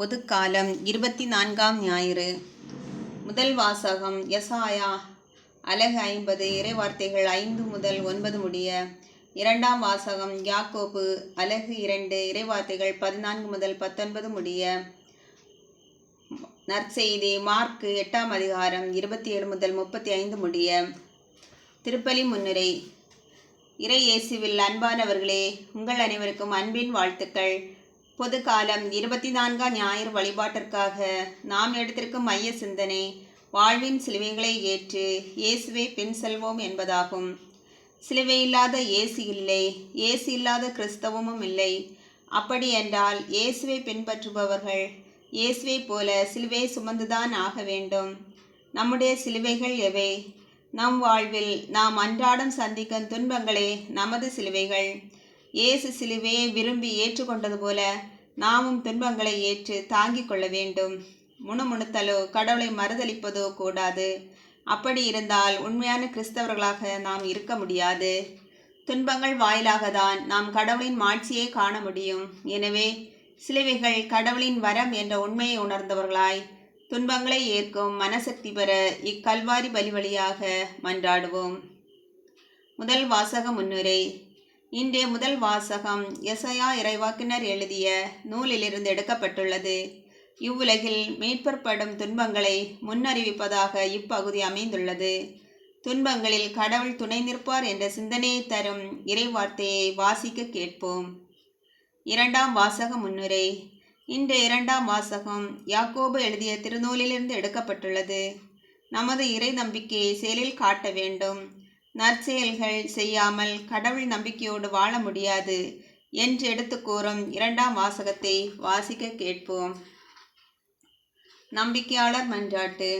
பொதுக்காலம் இருபத்தி நான்காம் ஞாயிறு. முதல் வாசகம் எசாயா அலகு ஐம்பது இறைவார்த்தைகள் ஐந்து முதல் ஒன்பது முடிய. இரண்டாம் வாசகம் யாக்கோபு அலகு இரண்டு இறைவார்த்தைகள் பதினான்கு முதல் பத்தொன்பது முடிய. நற்செய்தி மார்க்கு எட்டாம் அதிகாரம் இருபத்தி ஏழு முதல் முப்பத்தி ஐந்து முடிய. திருப்பலி முன்னுரை இறை இயேசுவில் அன்பானவர்களே உங்கள் அனைவருக்கும் அன்பின் வாழ்த்துக்கள். பொது காலம் இருபத்தி நான்காம் ஞாயிறு வழிபாட்டிற்காக நாம் எடுத்திருக்கும் மைய சிந்தனை வாழ்வின் சிலுவைகளை ஏற்று இயேசுவை பின் செல்வோம் என்பதாகும். சிலுவை இல்லாத இயேசு இல்லை இயேசு இல்லாத கிறிஸ்தவமும் இல்லை. அப்படி என்றால் இயேசுவை பின்பற்றுபவர்கள் இயேசுவை போல சிலுவை சுமந்துதான் ஆக வேண்டும். நம்முடைய சிலுவைகள் எவை? நம் வாழ்வில் நாம் அன்றாடம் சந்திக்கும் துன்பங்களே நமது சிலுவைகள். இயேசு சிலுவையை விரும்பி ஏற்றுக்கொண்டது போல நாமும் துன்பங்களை ஏற்று தாங்கிக் கொள்ள வேண்டும். முணுமுணுத்தலோ கடவுளை மறுதளிப்பதோ கூடாது. அப்படி இருந்தால் உண்மையான கிறிஸ்தவர்களாக நாம் இருக்க முடியாது. துன்பங்கள் வாயிலாக தான் நாம் கடவுளின் மாட்சியை காண முடியும். எனவே சிலுவைகள் கடவுளின் வரம் என்ற உண்மையை உணர்ந்தவர்களாய் துன்பங்களை ஏற்கும் மனசக்தி பெற இக்கல்வாரி பலி வழியாக மன்றாடுவோம். முதல் வாசக முன்னுரை இன்றைய முதல் வாசகம் எசையா இறைவாக்கினர் எழுதிய நூலிலிருந்து எடுக்கப்பட்டுள்ளது. இவ்வுலகில் மீட்பற்படும் துன்பங்களை முன்னறிவிப்பதாக இப்பகுதி அமைந்துள்ளது. துன்பங்களில் கடவுள் துணை நிற்பார் என்ற சிந்தனையை தரும் இறைவார்த்தையை வாசிக்க கேட்போம். இரண்டாம் வாசக முன்னுரை. இந்த இரண்டாம் வாசகம் யாக்கோபு எழுதிய திருநூலிலிருந்து எடுக்கப்பட்டுள்ளது. நமது இறை நம்பிக்கையை செயலில் காட்ட வேண்டும். நற்செயல்கள் செய்யாமல் கடவுள் நம்பிக்கையோடு வாழ முடியாது என்று எடுத்து கூறும் இரண்டாம் வாசகத்தை வாசிக்க கேட்போம். நம்பிக்கையாளர் மன்றாட்டு.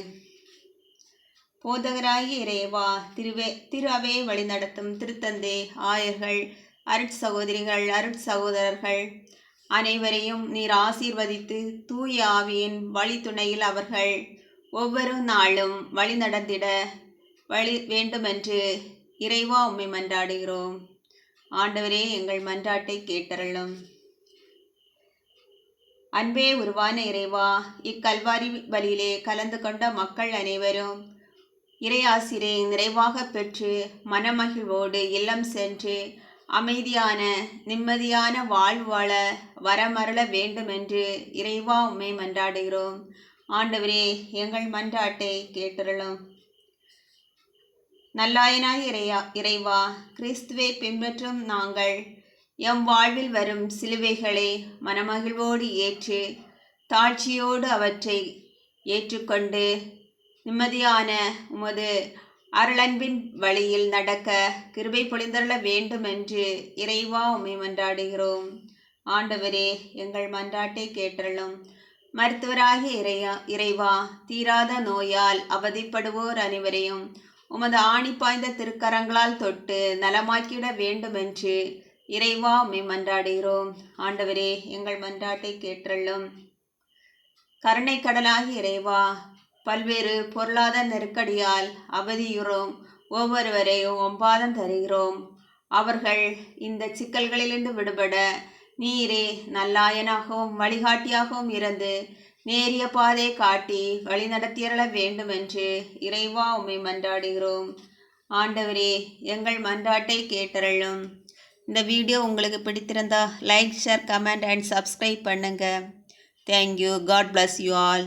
போதகராகி இறைவா திருவே திருவே வழிநடத்தும் திருத்தந்தை ஆயர்கள் அருட் சகோதரிகள் அருட் சகோதரர்கள் அனைவரையும் நீர் ஆசீர்வதித்து தூய ஆவியின் வழித்துணையில் அவர்கள் ஒவ்வொரு நாளும் வழிநடந்திட வழி வேண்டுமென்று இறைவா உம்மை மன்றாடுகிறோம். ஆண்டவரே எங்கள் மன்றாட்டை கேட்டருளும். அன்பே உருவான இறைவா இக்கல்வாரி வழியிலே கலந்து கொண்ட மக்கள் அனைவரும் இறையாசிரை நிறைவாக பெற்று மனமகிழ்வோடு இல்லம் சென்று அமைதியான நிம்மதியான வாழ்வாழ வரமரள வேண்டுமென்று இறைவா உம்மை மன்றாடுகிறோம். ஆண்டவரே எங்கள் மன்றாட்டை கேட்டருளும். நல்லாயனாய் இறையா இறைவா கிறிஸ்துவை பின்பற்றும் நாங்கள். எம் வாழ்வில் வரும் சிலுவைகளை மனமகிழ்வோடு ஏற்று தாழ்ச்சியோடு அவற்றை ஏற்றுக்கொண்டு நிம்மதியான உமது அருளன்பின் வழியில் நடக்க கிருபை பொழிந்தருள வேண்டும் என்று இறைவா உமை மன்றாடுகிறோம். ஆண்டவரே எங்கள் மன்றாட்டை கேட்டலும் மருத்துவராகிய இறையா இறைவா தீராத நோயால் அவதிப்படுவோர் அனைவரையும் உமது ஆணி பாய்ந்த திருக்கரங்களால் தொட்டு நலமாக்கிட வேண்டுமென்று இறைவா மே மன்றாடுகிறோம். ஆண்டவரே எங்கள் மன்றாட்டை கேட்டள்ளும் கருணை கடலாகி இறைவா பல்வேறு பொருளாதார நெருக்கடியால் அவதியுறோம். ஒவ்வொருவரையும் ஒம்பாதம் தருகிறோம். அவர்கள் இந்த சிக்கல்களிலிருந்து விடுபட நீரே நல்லாயனாகவும் வழிகாட்டியாகவும் இருந்து நேரிய பாதை காட்டி வழி நடத்தியறள வேண்டுமென்று இறைவா உம்மை மன்றாடுகிறோம். ஆண்டவரே எங்கள் மன்றாட்டை கேட்டருளும். இந்த வீடியோ உங்களுக்கு பிடித்திருந்தா like share comment and subscribe பண்ணுங்கள் thank you God bless you all